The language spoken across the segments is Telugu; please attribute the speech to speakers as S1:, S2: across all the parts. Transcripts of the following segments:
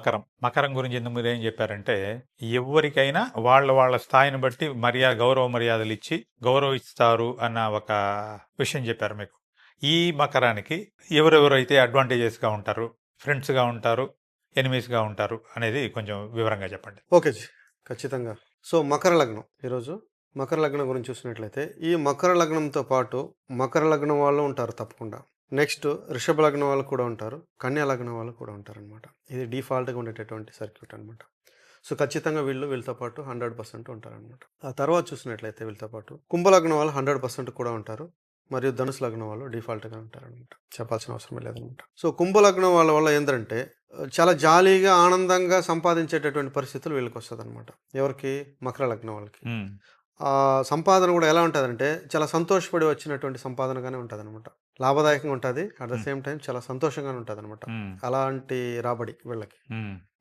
S1: మకరం. మకరం గురించి ఎందుకు మీరు ఏం చెప్పారంటే ఎవరికైనా వాళ్ళ వాళ్ళ స్థాయిని బట్టి మర్యాద గౌరవ మర్యాదలు ఇచ్చి గౌరవిస్తారు అన్న ఒక విషయం చెప్పారు మీకు. ఈ మకరానికి ఎవరెవరైతే అడ్వాంటేజెస్గా ఉంటారు ఫ్రెండ్స్గా ఉంటారు ఎనిమీస్గా ఉంటారు అనేది కొంచెం వివరంగా చెప్పండి.
S2: Okay G. ఖచ్చితంగా. సో మకర లగ్నం ఈరోజు. మకర లగ్నం గురించి చూసినట్లయితే ఈ మకర లగ్నంతో పాటు మకర లగ్నం వాళ్ళు ఉంటారు తప్పకుండా. నెక్స్ట్ వృషభ లగ్నం వాళ్ళు కూడా ఉంటారు కన్యా లగ్నం వాళ్ళు కూడా ఉంటారు అనమాట ఇది డిఫాల్ట్గా ఉండేటటువంటి సర్క్యూట్ అనమాట సో ఖచ్చితంగా వీళ్ళు వీళ్ళతో పాటు హండ్రెడ్ పర్సెంట్ ఉంటారనమాట ఆ తర్వాత చూసినట్లయితే వీళ్ళతో పాటు కుంభలగ్నం వాళ్ళు హండ్రెడ్ పర్సెంట్ కూడా ఉంటారు మరియు ధనుసు లగ్నం వాళ్ళు డిఫాల్ట్గా ఉంటారనమాట చెప్పాల్సిన అవసరం లేదనమాట సో కుంభలగ్నం వాళ్ళ వల్ల ఏంటంటే చాలా జాలీగా ఆనందంగా సంపాదించేటటువంటి పరిస్థితులు వీళ్ళకి వస్తుంది అనమాట ఎవరికి? మకర లగ్నం వాళ్ళకి. సంపాదన కూడా ఎలా ఉంటుందంటే చాలా సంతోషపడి వచ్చినటువంటి సంపాదనగానే ఉంటుంది అనమాట లాభదాయకంగా ఉంటుంది. At the. సేమ్ టైం చాలా సంతోషంగానే ఉంటుంది అనమాట అలాంటి రాబడి వీళ్ళకి.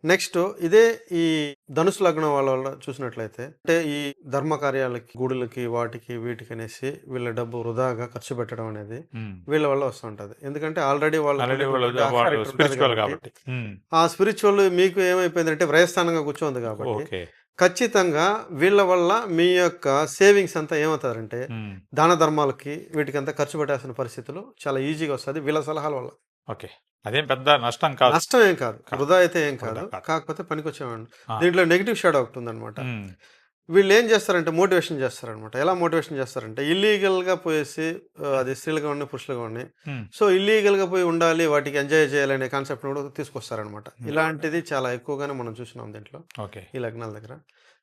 S2: నెక్స్ట్ ఇదే ఈ ధనుసు లగ్నం వాళ్ళ వల్ల చూసినట్లయితే అంటే ఈ ధర్మ కార్యాలకి గుడులకి వాటికి వీటికి అనేసి వీళ్ళ డబ్బు వృధాగా ఖర్చు పెట్టడం అనేది. వీళ్ళ వల్ల వస్తూ ఉంటుంది. ఎందుకంటే ఆల్రెడీ వాళ్ళు ఆ స్పిరిచువల్ మీకు ఏమైపోయిందంటే వ్రయస్థానంగా కూర్చోంది కాబట్టి ఖచ్చితంగా వీళ్ళ వల్ల మీ యొక్క సేవింగ్స్ అంతా ఏమవుతారంటే దాన ధర్మాలకి వీటికంతా ఖర్చు పెట్టాల్సిన పరిస్థితులు చాలా ఈజీగా వస్తుంది వీళ్ళ సలహాల వల్ల.
S1: ఓకే. అదేం పెద్ద నష్టం కాదు.
S2: నష్టం ఏం కాదు. వృధా అయితే ఏం కాదు. కాకపోతే పనికొచ్చేవాడు. దీంట్లో నెగిటివ్ షాడ్ ఒకటి ఉందన్నమాట. వీళ్ళు ఏం చేస్తారంటే మోటివేషన్ చేస్తారనమాట ఎలా మోటివేషన్ చేస్తారంటే ఇల్లీగల్గా పోయేసి అది స్త్రీలుగా ఉండి పురుషులుగా ఉండి సో ఇల్లీగల్గా పోయి ఉండాలి వాటికి ఎంజాయ్ చేయాలనే కాన్సెప్ట్ కూడా తీసుకొస్తారనమాట ఇలాంటిది చాలా ఎక్కువగానే మనం చూసినాం దీంట్లో
S1: ఓకే.
S2: ఈ లగ్నాల దగ్గర.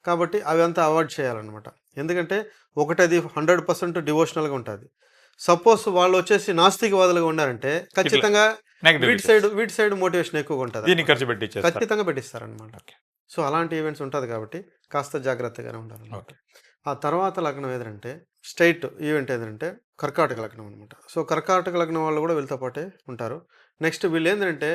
S2: కాబట్టి అవి అంతా అవాయిడ్ చేయాలన్నమాట. ఎందుకంటే ఒకటి అది హండ్రెడ్ పర్సెంట్ డివోషనల్గా ఉంటుంది. సపోజ్ వాళ్ళు వచ్చేసి నాస్తికవాదులుగా ఉన్నారంటే ఖచ్చితంగా వీటి సైడ్ వీటి సైడ్ మోటివేషన్ ఎక్కువగా ఉంటుంది
S1: దీన్ని ఖర్చు పెట్టి.
S2: ఖచ్చితంగా పెట్టిస్తారనమాట. సో అలాంటి ఈవెంట్స్ ఉంటుంది కాబట్టి కాస్త జాగ్రత్తగానే
S1: ఓకే.
S2: ఆ తర్వాత లగ్నం ఏదంటే స్ట్రైట్ ఈవెంట్ ఏదంటే కర్కాటక లగ్నం అనమాట సో కర్కాటక లగ్నం వాళ్ళు కూడా వీళ్ళతో పాటే ఉంటారు. నెక్స్ట్ వీళ్ళు ఏంటంటే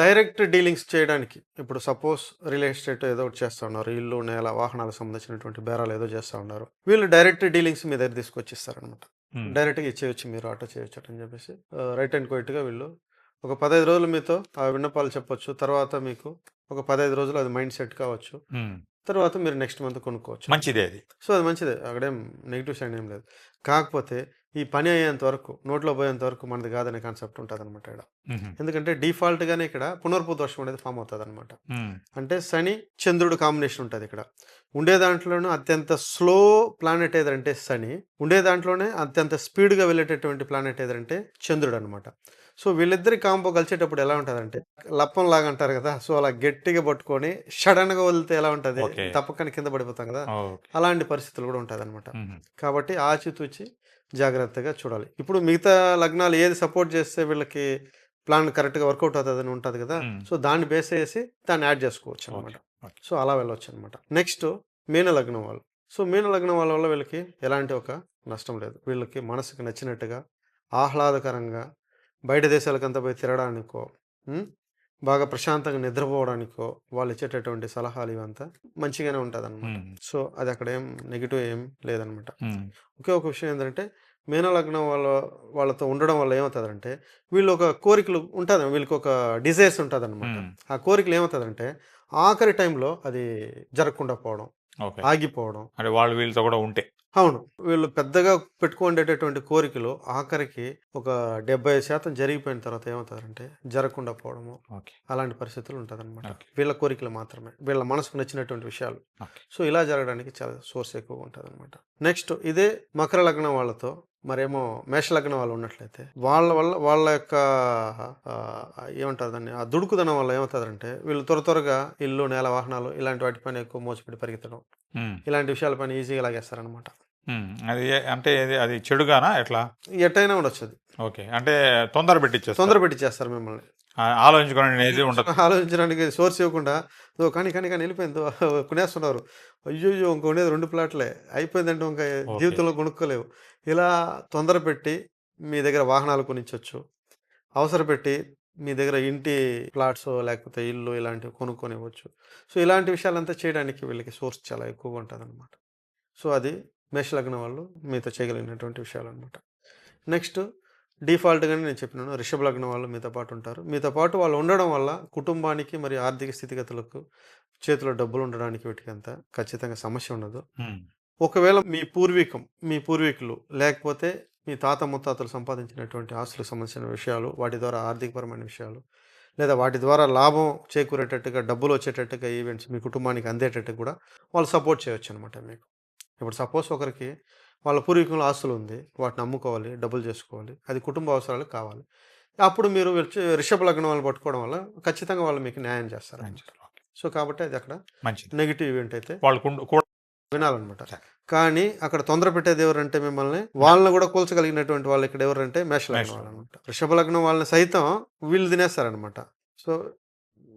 S2: డైరెక్ట్ డీలింగ్స్ చేయడానికి ఇప్పుడు సపోజ్ రియల్ ఎస్టేట్ ఏదో ఒకటి చేస్తూ ఉన్నారు. ఇల్లు నేల వాహనాలకు సంబంధించినటువంటి బేరాలు ఏదో చేస్తూ ఉన్నారు. వీళ్ళు డైరెక్ట్ డీలింగ్స్ మీ దగ్గర తీసుకొచ్చిస్తారనమాట డైరెక్ట్గా ఇచ్చేయచ్చు మీరు ఆటో చేయొచ్చు అని చెప్పేసి. రైట్ అండ్ క్వైట్గా వీళ్ళు. ఒక పదహైదు రోజులు మీతో ఆ విన్నపాలు చెప్పొచ్చు. తర్వాత మీకు ఒక పదహైదు రోజులు అది మైండ్ సెట్ కావచ్చు. తర్వాత మీరు నెక్స్ట్ మంత్ కొనుక్కోవచ్చు.
S1: మంచిదే అది.
S2: సో అది మంచిదే. అక్కడేం నెగిటివ్ సైడ్ ఏం లేదు. కాకపోతే ఈ పని అయ్యేంత వరకు నోట్లో పోయేంత వరకు మనది కాదనే కాన్సెప్ట్ ఉంటుంది అనమాట ఇక్కడ ఎందుకంటే డిఫాల్ట్గానే ఇక్కడ పునర్పు దోషం అనేది ఫామ్ అవుతుంది అనమాట అంటే శని చంద్రుడు కాంబినేషన్ ఉంటుంది ఇక్కడ. ఉండే దాంట్లోనూ అత్యంత స్లో ప్లానెట్ ఏదంటే శని ఉండే దాంట్లోనే అత్యంత స్పీడ్గా వెళ్ళేటటువంటి ప్లానెట్ ఏదంటే చంద్రుడు అనమాట సో వీళ్ళిద్దరి కాంబో కలిసేటప్పుడు ఎలా ఉంటుందంటే లప్పం లాగా అంటారు కదా సో అలా గట్టిగా పట్టుకొని సడన్గా వదిలితే ఎలా ఉంటుంది. తప్పకని కింద పడిపోతాం కదా. అలాంటి పరిస్థితులు కూడా ఉంటుంది అనమాట కాబట్టి ఆచితూచి జాగ్రత్తగా చూడాలి. ఇప్పుడు మిగతా లగ్నాలు ఏది సపోర్ట్ చేస్తే వీళ్ళకి ప్లాన్ కరెక్ట్గా వర్కౌట్ అవుతుందని ఉంటుంది కదా సో దాన్ని బేస్ చేసి దాన్ని యాడ్ చేసుకోవచ్చు అనమాట. సో అలా వెళ్ళొచ్చు అనమాట నెక్స్ట్ మీన లగ్నం వాళ్ళు. సో మీన లగ్నం వాళ్ళ వల్ల వీళ్ళకి ఎలాంటి ఒక నష్టం లేదు. వీళ్ళకి మనసుకు నచ్చినట్టుగా ఆహ్లాదకరంగా బయట దేశాలకంతా పోయి తిరగడానికో బాగా ప్రశాంతంగా నిద్రపోవడానికో వాళ్ళు ఇచ్చేటటువంటి సలహాలు ఇవంతా మంచిగానే ఉంటుంది అనమాట సో అది అక్కడ ఏం నెగిటివ్ ఏం లేదనమాట ఒకే ఒక విషయం ఏంటంటే మీనలగ్నం వాళ్ళ వాళ్ళతో ఉండడం వల్ల ఏమవుతుందంటే వీళ్ళు ఒక కోరికలు ఉంటుంది వీళ్ళకి ఒక డిజైర్స్ ఉంటుంది అనమాట ఆ కోరికలు ఏమవుతుందంటే ఆఖరి టైంలో అది జరగకుండా పోవడం ఆగిపోవడం.
S1: అంటే వాళ్ళు వీళ్ళతో కూడా ఉంటే.
S2: అవును. వీళ్ళు పెద్దగా పెట్టుకునేటటువంటి కోరికలు ఆఖరికి ఒక డెబ్బై శాతం జరిగిపోయిన తర్వాత ఏమవుతారంటే జరగకుండా పోవడము అలాంటి పరిస్థితులు ఉంటుంది అనమాట. వీళ్ళ కోరికలు మాత్రమే. వీళ్ళ మనసుకు నచ్చినటువంటి విషయాలు. సో ఇలా జరగడానికి చాలా సోర్స్ ఎక్కువగా ఉంటుంది అనమాట నెక్స్ట్ ఇదే మకర లగ్నం వాళ్ళతో మరేమో మేష లగ్నం వాళ్ళు ఉన్నట్లయితే వాళ్ళ వల్ల వాళ్ళ యొక్క ఏమంటారు ఆ దుడుకుదనం వల్ల ఏమవుతుందంటే వీళ్ళు త్వర త్వరగా ఇల్లు నేల వాహనాలు ఇలాంటి వాటిపైన ఎక్కువ మోసపెట్టి పరిగెత్తడం ఇలాంటి విషయాలపైన ఈజీగా లాగేస్తారనమాట
S1: అది అంటే అది చెడుగానా ఎట్లా?
S2: ఎట్టయినా ఉండొచ్చు అది.
S1: ఓకే. అంటే తొందర పెట్టించేస్తారు
S2: తొందర పెట్టిచ్చేస్తారు మిమ్మల్ని.
S1: ఆ, ఆలోచించుకోవడం అనేది ఉండదు.
S2: ఆలోచించడానికి సోర్స్ ఇవ్వకుండా "ఓ, కానీ కానీ కానీ వెళ్ళిపోయింది కొనేస్తున్నారు. అయ్యో అయ్యో ఇంక ఉండేది రెండు ప్లాట్లే. అయిపోయిందంటే ఇంకా జీవితంలో కొనుక్కోలేవు. ఇలా తొందర పెట్టి మీ దగ్గర వాహనాలు కొనిచ్చొచ్చు. అవసరం పెట్టి మీ దగ్గర ఇంటి ప్లాట్స్ లేకపోతే ఇల్లు ఇలాంటివి కొనుక్కొని ఇవ్వచ్చు సో ఇలాంటి విషయాలంతా చేయడానికి వీళ్ళకి సోర్స్ చాలా ఎక్కువగా ఉంటుంది సో అది మేషలగ్నం వాళ్ళు మీతో చేయగలిగినటువంటి విషయాలు అనమాట నెక్స్ట్ డిఫాల్ట్గానే నేను చెప్పినాను. రిషభ లగ్నం వాళ్ళు మీతో పాటు ఉంటారు. మీతో పాటు వాళ్ళు ఉండడం వల్ల కుటుంబానికి మరి ఆర్థిక స్థితిగతులకు చేతిలో డబ్బులు ఉండడానికి వీటికంతా ఖచ్చితంగా సమస్య ఉండదు. ఒకవేళ మీ పూర్వీకం మీ పూర్వీకులు లేకపోతే మీ తాత ముత్తాతలు సంపాదించినటువంటి ఆస్తులకు సంబంధించిన విషయాలు వాటి ద్వారా ఆర్థికపరమైన విషయాలు లేదా వాటి ద్వారా లాభం చేకూరేటట్టుగా డబ్బులు వచ్చేటట్టుగా ఈవెంట్స్ మీ కుటుంబానికి అందేటట్టు కూడా వాళ్ళు సపోర్ట్ చేయొచ్చు అనమాట మీకు. ఇప్పుడు సపోజ్ ఒకరికి వాళ్ళ పూర్వీకుల ఆస్తులు ఉంది వాటిని అమ్ముకోవాలి డబ్బులు చేసుకోవాలి అది కుటుంబ అవసరాలకు కావాలి. అప్పుడు మీరు రిషభ లగ్నం వాళ్ళు పట్టుకోవడం వల్ల ఖచ్చితంగా వాళ్ళు మీకు న్యాయం చేస్తారు. సో కాబట్టి అది అక్కడ
S1: మంచిది.
S2: నెగిటివ్ ఈవెంట్ అయితే
S1: వాళ్ళు
S2: వినాలన్నమాట. కానీ అక్కడ తొందర పెట్టేది ఎవరంటే మిమ్మల్ని వాళ్ళని కూడా కూల్చగలిగినటువంటి వాళ్ళు ఇక్కడ ఎవరంటే మేష లగ్నం
S1: మేష
S2: వాళ్ళు అనమాట వృషభ లగ్నం వాళ్ళని సైతం వీళ్ళు తినేస్తారనమాట సో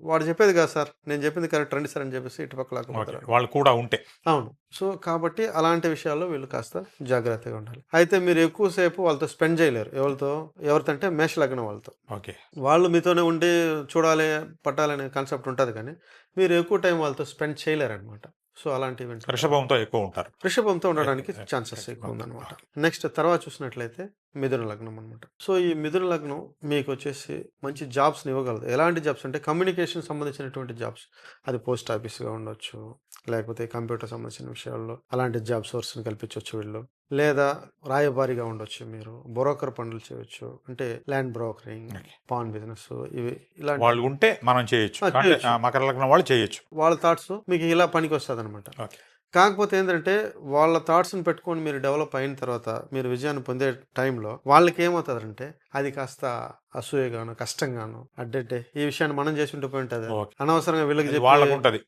S2: వాడు చెప్పేది కాదు సార్ నేను చెప్పింది కరెక్ట్ రండి సార్ అని చెప్పేసి ఇటుపక్క
S1: ఓకే.
S2: లాక్కుపోతారు
S1: వాళ్ళు కూడా ఉంటే.
S2: అవును. సో కాబట్టి అలాంటి విషయాల్లో వీళ్ళు కాస్త జాగ్రత్తగా ఉండాలి. అయితే మీరు ఎక్కువసేపు వాళ్ళతో స్పెండ్ చేయలేరు. ఎవరితో ఎవరితో అంటే మేష లగ్నం వాళ్ళతో.
S1: ఓకే.
S2: వాళ్ళు మీతోనే ఉండి చూడాలి పట్టాలనే కాన్సెప్ట్ ఉంటుంది కానీ మీరు ఎక్కువ టైం వాళ్ళతో స్పెండ్ చేయలేరు అనమాట సో అలాంటి ఈవెంట్స్
S1: వృషభంతో ఎక్కువ ఉంటారు.
S2: వృషభంతో ఉండడానికి ఛాన్సెస్ ఎక్కువ. ఉందన్నమాట. నెక్స్ట్ తర్వాత చూసినట్లయితే మిథున లగ్నం అనమాట సో ఈ మిథున లగ్నం మీకు వచ్చేసి మంచి జాబ్స్ని ఇవ్వగలదు. ఎలాంటి జాబ్స్ అంటే కమ్యూనికేషన్ సంబంధించినటువంటి జాబ్స్. అది పోస్ట్ ఆఫీస్గా ఉండొచ్చు లేకపోతే కంప్యూటర్ సంబంధించిన విషయాల్లో అలాంటి జాబ్ సోర్స్ని కల్పించవచ్చు వీళ్ళు. లేదా రాయబారిగా ఉండొచ్చు మీరు. బ్రోకర్ పనులు చేయొచ్చు. అంటే ల్యాండ్ బ్రోకరింగ్. పాన్ బిజినెస్ ఇవి ఇలాంటి
S1: వాళ్ళు ఉంటే మనం చేయొచ్చు. మకర లగ్నం వాళ్ళు చేయొచ్చు.
S2: వాళ్ళ థాట్స్ మీకు ఇలా పనికి వస్తుంది అనమాట కాకపోతే ఏంటంటే వాళ్ళ థాట్స్ని పెట్టుకొని మీరు డెవలప్ అయిన తర్వాత మీరు విజయాన్ని పొందే టైంలో వాళ్ళకి ఏమవుతుందంటే అది కాస్త అసూయగాను కష్టంగాను అడ్డడ్డే ఈ విషయాన్ని మనం చేసి ఉంటే పోయి ఉంటుంది. అనవసరంగా వీళ్ళకి
S1: వాళ్ళకు ఉంటది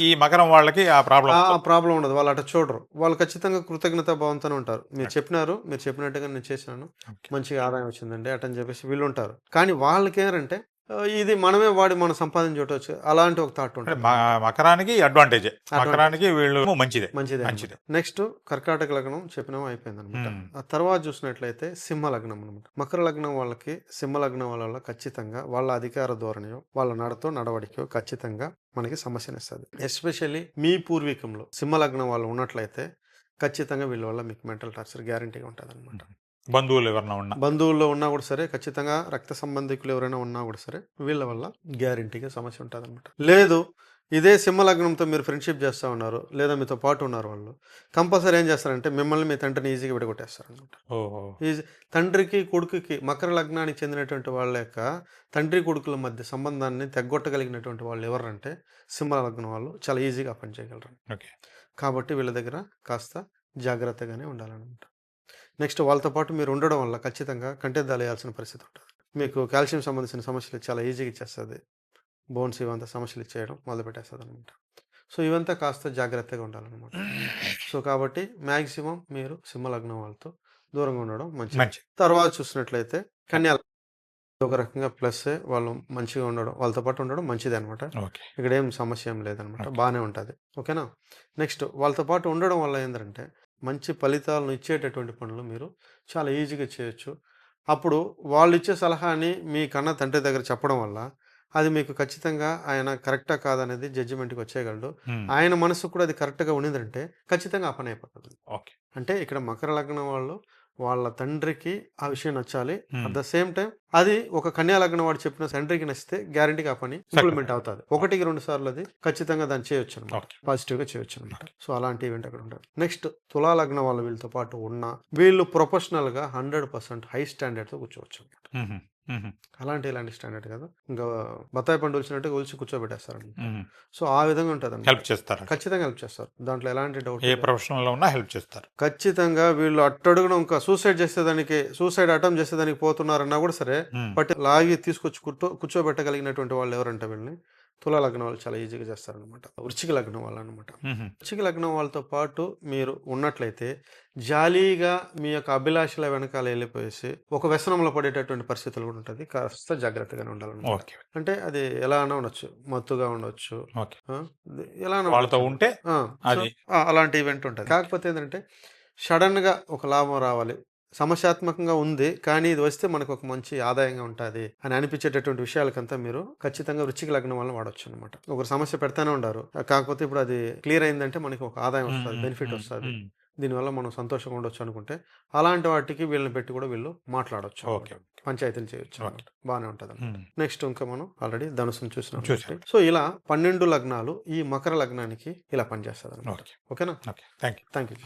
S1: ఈ మకరం వాళ్ళకి ఆ ప్రాబ్లం
S2: ఆ ప్రాబ్లం ఉండదు. వాళ్ళు అట్లా చూడరు. వాళ్ళు ఖచ్చితంగా కృతజ్ఞత భావంతోనే ఉంటారు. మీరు చెప్పినారు మీరు చెప్పినట్టుగా నేను చేశాను.
S1: Okay.
S2: మంచిగా ఆదాయం వచ్చిందండి అటని చెప్పేసి వీళ్ళు ఉంటారు. కానీ వాళ్ళకి ఏంటంటే ఇది మనమే వాడి మనం సంపాదించవచ్చు అలాంటి ఒక థాట్ ఉంటుంది.
S1: మకరానికి అడ్వాంటేజ్ మకరానికి వీళ్ళు మంచిదే.
S2: మంచిదే
S1: మంచిదే.
S2: నెక్స్ట్ కర్కాటక లగ్నం చెప్పినాం అయిపోయింది అనమాట. ఆ తర్వాత చూసినట్లయితే సింహ లగ్నం అనమాట మకర లగ్నం వాళ్ళకి సింహ లగ్నం వాళ్ళ ఖచ్చితంగా వాళ్ళ అధికార ధోరణియో వాళ్ళ నడతో నడవడికో ఖచ్చితంగా మనకి సమస్యనిస్తుంది ఎస్పెషల్లీ మీ పూర్వీకంలో సింహ లగ్నం వాళ్ళు ఉన్నట్లయితే ఖచ్చితంగా వీళ్ళ వల్ల మీకు మెంటల్ టార్చర్ గ్యారంటీగా ఉంటుంది అనమాట
S1: బంధువులు ఎవరన్నా ఉన్నా.
S2: బంధువుల్లో ఉన్నా కూడా సరే ఖచ్చితంగా రక్త సంబంధికులు ఎవరైనా ఉన్నా కూడా సరే వీళ్ళ వల్ల గ్యారంటీగా సమస్య ఉంటుంది అనమాట లేదు ఇదే సింహలగ్నంతో మీరు ఫ్రెండ్షిప్ చేస్తూ ఉన్నారు లేదా మీతో పాటు ఉన్నారు వాళ్ళు కంపల్సరీ ఏం చేస్తారంటే మిమ్మల్ని మీ తండ్రిని ఈజీగా విడగొట్టేస్తారు అనమాట
S1: ఓహో.
S2: ఈజీ తండ్రికి కొడుకుకి మకర లగ్నానికి చెందినటువంటి వాళ్ళ యొక్క తండ్రి కొడుకుల మధ్య సంబంధాన్ని తెగ్గొట్టగలిగినటువంటి వాళ్ళు ఎవరంటే సింహ లగ్నం వాళ్ళు చాలా ఈజీగా పనిచేయగలరు
S1: ఓకే.
S2: కాబట్టి వీళ్ళ దగ్గర కాస్త జాగ్రత్తగానే ఉండాలన్నమాట. నెక్స్ట్ వాళ్ళతో పాటు మీరు ఉండడం వల్ల ఖచ్చితంగా కంటెద్దాలు వేయాల్సిన పరిస్థితి ఉంటుంది. మీకు కాల్షియం సంబంధించిన సమస్యలు చాలా ఈజీగా ఇచ్చేస్తుంది. బోన్స్ ఇవంతా సమస్యలు ఇచ్చేయడం మొదలు పెట్టేస్తుంది అనమాట సో ఇవంతా కాస్త జాగ్రత్తగా ఉండాలన్నమాట. సో కాబట్టి మ్యాక్సిమం మీరు సింహ లగ్నం వాళ్ళతో దూరంగా ఉండడం మంచిది. తర్వాత చూసినట్లయితే కన్యా ఒక రకంగా ప్లస్ వాళ్ళు మంచిగా ఉండడం వాళ్ళతో పాటు ఉండడం మంచిది అనమాట ఇక్కడ ఏం సమస్య ఏం లేదనమాట. బాగానే ఉంటుంది. ఓకేనా? నెక్స్ట్ వాళ్ళతో పాటు ఉండడం వల్ల ఏంటంటే మంచి ఫలితాలను ఇచ్చేటటువంటి పనులు మీరు చాలా ఈజీగా చేయొచ్చు. అప్పుడు వాళ్ళు ఇచ్చే సలహాని మీ కన్న తండ్రి దగ్గర చెప్పడం వల్ల అది మీకు ఖచ్చితంగా ఆయన కరెక్టా కాదనేది జడ్జిమెంట్కి వచ్చేయగలడు. ఆయన మనసు కూడా అది కరెక్ట్గా ఉండిందంటే ఖచ్చితంగా ఆ పని అయిపోతుంది.
S1: ఓకే.
S2: అంటే ఇక్కడ మకర లగ్నం వాళ్ళు వాళ్ళ తండ్రికి ఆ విషయం నచ్చాలి. అట్ ద సేమ్ టైం అది ఒక కన్యా లగ్నం వాడు చెప్పిన తండ్రికి నచ్చితే గ్యారంటీగా ఆ పని ఇంప్లిమెంట్ అవుతుంది. ఒకటికి రెండు సార్లు అది ఖచ్చితంగా దాన్ని చేయొచ్చు అనమాట పాజిటివ్గా చేయొచ్చు అనమాట సో అలాంటి ఈవెంట్ అక్కడ ఉంటుంది. నెక్స్ట్ తులా లగ్నం వాళ్ళ వీళ్ళతో పాటు ఉన్న వీళ్ళు ప్రొఫెషనల్గా హండ్రెడ్ పర్సెంట్ హై స్టాండర్డ్తో కూర్చోవచ్చు అలాంటి ఇలాంటి స్టాండర్డ్ కదా. ఇంకా బత్తాయి పండు వచ్చినట్టు ఒలిచి కూర్చోబెట్టేస్తారు
S1: ఉహు.
S2: సో ఆ విధంగా ఉంటుంది
S1: హెల్ప్ చేస్తారు
S2: ఖచ్చితంగా హెల్ప్ చేస్తారు. దాంట్లో ఎలాంటి డౌట్
S1: ఏ ప్రొఫెషనల్లో ఉన్నా హెల్ప్ చేస్తారు.
S2: ఖచ్చితంగా వీళ్ళు అట్టడుగున ఇంకా సూసైడ్ చేసేదానికి సూసైడ్ అటెంప్ట్ చేసేదానికి పోతున్నారన్నా కూడా సరే. బట్ లాగి తీసుకొచ్చి కూర్చో కూర్చోబెట్టగలిగినటువంటి వాళ్ళు ఎవరంటే వీళ్ళని తులా లగ్నం వాళ్ళు చాలా ఈజీగా చేస్తారనమాట వృచ్చిక లగ్నం వాళ్ళు అనమాట. వృచ్చిక లగ్నం వాళ్ళతో పాటు మీరు ఉన్నట్లయితే జాలీగా మీ యొక్క అభిలాషల వెనకాల వెళ్ళిపోయేసి ఒక వ్యసనంలో పడేటటువంటి పరిస్థితులు కూడా ఉంటుంది కాస్త జాగ్రత్తగానే ఉండాలన్నమాట. అంటే అది ఎలా అయినా ఉండొచ్చు. మత్తుగా ఉండొచ్చు. ఎలా
S1: వాళ్ళతో. ఉంటే
S2: అలాంటి ఈవెంట్ ఉంటుంది. కాకపోతే ఏంటంటే సడన్గా ఒక లాభం రావాలి. సమస్యాత్మకంగా ఉంది కానీ ఇది వస్తే మనకు ఒక మంచి ఆదాయంగా ఉంటుంది అని అనిపించేటటువంటి విషయాలకంతా మీరు ఖచ్చితంగా వృచ్చిక లగ్నం వల్ల వాడచ్చు అనమాట ఒక సమస్య పెడతానే ఉండారు కాకపోతే ఇప్పుడు అది క్లియర్ అయిందంటే మనకి ఒక ఆదాయం వస్తుంది బెనిఫిట్ వస్తుంది. దీనివల్ల మనం సంతోషంగా ఉండొచ్చు అనుకుంటే అలాంటి వాటికి వీళ్ళని పెట్టి కూడా వీళ్ళు మాట్లాడొచ్చు
S1: ఓకే
S2: పంచాయతీలు చేయొచ్చు. బాగానే ఉంటుంది. నెక్స్ట్ ఇంకా మనం ఆల్రెడీ ధనుసును చూసినాం. సో ఇలా పన్నెండు లగ్నాలు ఈ మకర లగ్నానికి ఇలా పనిచేస్తుంది ఓకేనా?
S1: Okay. Thank you
S2: thank you